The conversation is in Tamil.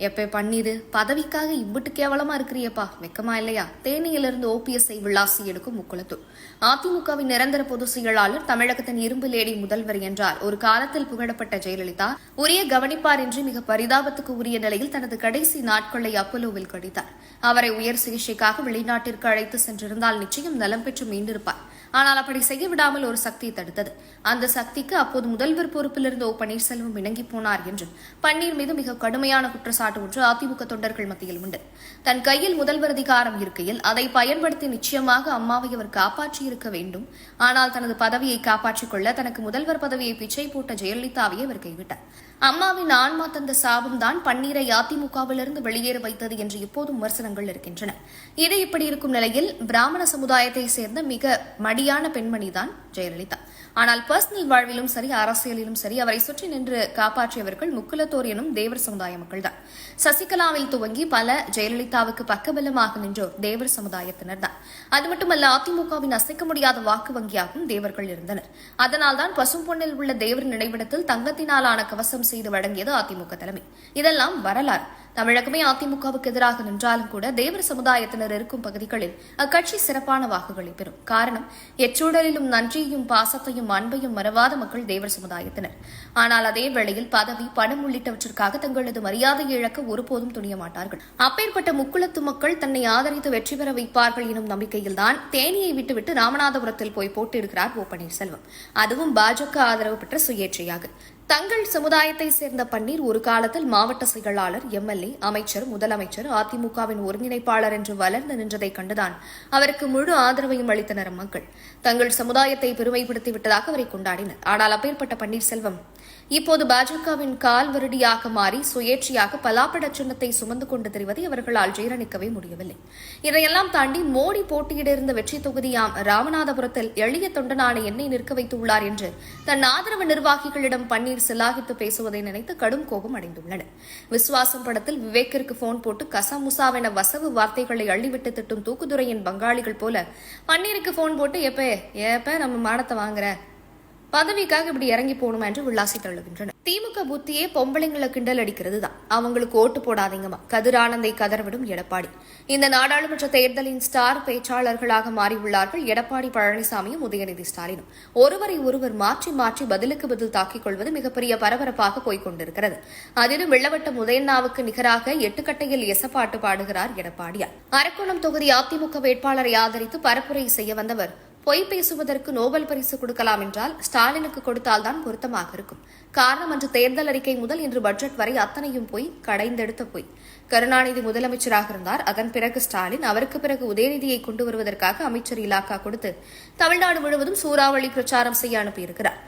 எப்ப பண்ணிரு பதவிக்காக இம்புட்டு கேவலமா இருக்கிறியப்பா. வெக்கமா இல்லையா? தேனியிலிருந்து ஓபிஎஸ்ஐ விளாசி எடுக்கும் முக்குளத்தூர். அதிமுகவின் நிரந்தர பொதுச் செயலாளர் தமிழகத்தின் இரும்பு லேடி முதல்வர் என்றார். ஒரு காலத்தில் புகழப்பட்ட ஜெயலலிதா உரிய கவனிப்பாரின்றி மிக பரிதாபத்துக்கு உரிய நிலையில் தனது கடைசி நாட்களை அப்போலோவில் கழித்தார் அவரை உயர் சிகிச்சைக்காக வெளிநாட்டிற்கு அழைத்து சென்றிருந்தால் நிச்சயம் நலம் பெற்று மீண்டிருப்பார். ஆனால் அப்படி செய்ய விடாமல் ஒரு சக்தி தடுத்தது. அந்த சக்திக்கு அப்போது முதல்வர் பொறுப்பில் இருந்த ஓ பன்னீர்செல்வம் இணங்கி போனார் என்று பன்னீர் மீது மிக கடுமையான குற்றச்சாட்டு ஒன்று அதிமுக தொண்டர்கள் மத்தியில் உண்டு. தன் கையில் முதல்வர் அதிகாரம் இருக்கையில் அதை பயன்படுத்தி நிச்சயமாக அம்மாவை அவர் காப்பாற்றியிருக்க வேண்டும். ஆனால் தனது பதவியை காப்பாற்றிக் கொள்ள தனக்கு முதல்வர் பதவியை பிச்சை போட்ட ஜெயலலிதாவை அவர் கைவிட்டார். அம்மாவின் ஆன்மா தந்த சாபம் தான் பன்னீரை அதிமுகவிலிருந்து வெளியேற வைத்தது என்று இப்போதும் விமர்சனங்கள் இருக்கின்றன. இது இப்படி இருக்கும் நிலையில் பிராமண சமுதாயத்தை சேர்ந்த மிக மடி அடியான பெண்மணிதான் ஜெயலலிதா. ஆனால் பர்சனல் வாழ்விலும் சரி அரசியலிலும் சரி அவரை சுற்றி நின்று காப்பாற்றியவர்கள் முக்குலத்தோர் எனும் தேவர் சமுதாய மக்கள்தான். சசிகலாவில் துவங்கி பல ஜெயலலிதாவுக்கு பக்கபலமாக நின்றோர் தேவர் சமுதாயத்தினர் தான் அது மட்டுமல்ல அதிமுகவின் அசைக்க முடியாத வாக்கு வங்கியாகவும் தேவர்கள் இருந்தனர். அதனால்தான் பசும்பொன்னில் உள்ள தேவர் நினைவிடத்தில் தங்கத்தினாலான கவசம் செய்து வழங்கியது அதிமுக தலைமை. இதெல்லாம் வரலாறு. தமிழகமே அதிமுகவுக்கு எதிராக நின்றாலும் கூட தேவர் சமுதாயத்தினர் இருக்கும் பகுதிகளில் அக்கட்சி சிறப்பான வாக்குகளை பெறும். காரணம் எச்சூழலிலும் நன்றியையும் பாசத்தையும் அன்பையும் மறவாத மக்கள் தேவர் சமுதாயத்தினர். ஆனால் அதே வேளையில் பதவி பணம் உள்ளிட்டவற்றிற்காக தங்களது மரியாதையை இழக்க ஒருபோதும் துணிய மாட்டார்கள். அப்பேற்பட்ட முக்குளத்து மக்கள் தன்னை ஆதரித்து வெற்றி பெற வைப்பார்கள் எனும் நம்பிக்கையில்தான் தேனியை விட்டுவிட்டு ராமநாதபுரத்தில் போய் போட்டியிடுகிறார் ஓ பன்னீர்செல்வம். அதுவும் பாஜக ஆதரவு பெற்ற சுயேட்சையாக. தங்கள் சமுதாயத்தை சேர்ந்த பன்னீர் ஒரு காலத்தில் மாவட்ட செயலாளர் எம்எல்ஏ அமைச்சர் முதலமைச்சர் அதிமுகவின் ஒருங்கிணைப்பாளர் என்று வளர்ந்து நின்றதை கண்டுதான் அவருக்கு முழு ஆதரவையும் அளித்தனர் மக்கள் தங்கள் சமுதாயத்தை பெருமைப்படுத்தி விட்டதாக அவரை கொண்டாடினர். ஆனால் அப்பேற்பட்ட பன்னீர்செல்வம் இப்போது பாஜகவின் கால் வருடியாக மாறி சுயேட்சையாக பலாப்பட சின்னத்தை சுமந்து கொண்டு தெரிவதை அவர்களால் ஜீரணிக்கவே முடியவில்லை. இதையெல்லாம் தாண்டி மோடி போட்டியிட இருந்த வெற்றி தொகுதியாம் ராமநாதபுரத்தில் எளிய தொண்டனான என்னை நிற்க வைத்துள்ளார் என்று தன் ஆதரவு நிர்வாகிகளிடம் பன்னீர் சிலாகித்து பேசுவதை நினைத்து கடும் கோபம் அடைந்துள்ளனர் விசுவாசம் படத்தில் விவேக்கிற்கு போன் போட்டு கசமுசாவென வசவு வார்த்தைகளை அள்ளிவிட்டு திட்டும் தூக்குதுறையின் பங்காளிகள் போல பன்னீருக்கு போன் போட்டு எப்ப ஏப்ப நம்ம மானத்தை வாங்குற. பதவிக்காக இப்படி இறங்கி போகணுமா என்று உல்லாசி தள்ளுகின்றனர் திமுக புத்தியே பொம்பளைங்களை கிண்டல் அடிக்கிறது தான் அவங்களுக்கு ஓட்டு போடாதீங்கம்மா. கதிரானந்தை கதறவிடும் எடப்பாடி. இந்த நாடாளுமன்ற தேர்தலின் ஸ்டார் பேச்சாளர்களாக மாறியுள்ளார்கள் எடப்பாடி பழனிசாமியும் உதயநிதி ஸ்டாலினும். ஒருவரை ஒருவர் மாற்றி மாற்றி பதிலுக்கு பதில் தாக்கிக் கொள்வது மிகப்பெரிய பரபரப்பாக போய்கொண்டிருக்கிறது அதிலும் வெள்ளவட்டம் உதயண்ணாவுக்கு நிகராக எட்டுக்கட்டையில் எசப்பாட்டு பாடுகிறார் எடப்பாடியார். அரக்கோணம் தொகுதி அதிமுக வேட்பாளரை ஆதரித்து பரப்புரை செய்ய வந்தவர் பொய் பேசுவதற்கு நோபல் பரிசு கொடுக்கலாம் என்றால் ஸ்டாலினுக்கு கொடுத்தால்தான் பொருத்தமாக இருக்கும். காரணம் அன்று தேர்தல் அறிக்கை முதல் இன்று பட்ஜெட் வரை அத்தனையும் போய் கடைந்தெடுத்த பொய். கருணாநிதி முதலமைச்சராக இருந்தார். அதன் பிறகு ஸ்டாலின் அவருக்கு பிறகு உதயநிதியை கொண்டு வருவதற்காக அமைச்சர் இலாக்கா கொடுத்து தமிழ்நாடு முழுவதும் சூறாவளி பிரச்சாரம் செய்ய அனுப்பியிருக்கிறார்.